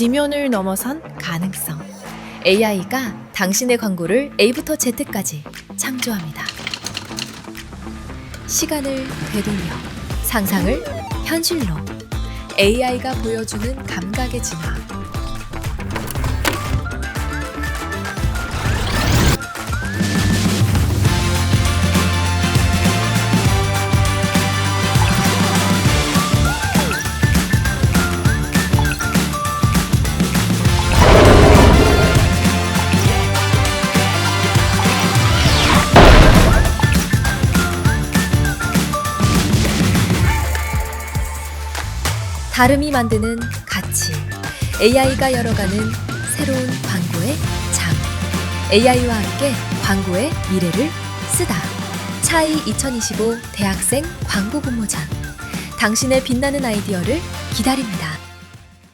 지면을 넘어선 가능성. AI가 당신의 광고를 A부터 Z까지 창조합니다. 시간을 되돌려 상상을 현실로 AI가 보여주는 감각의 진화. 다름이 만드는 가치. AI가 열어가는 새로운 광고의 장. AI와 함께 광고의 미래를 쓰다. 차이 2025 대학생 광고 공모전. 당신의 빛나는 아이디어를 기다립니다.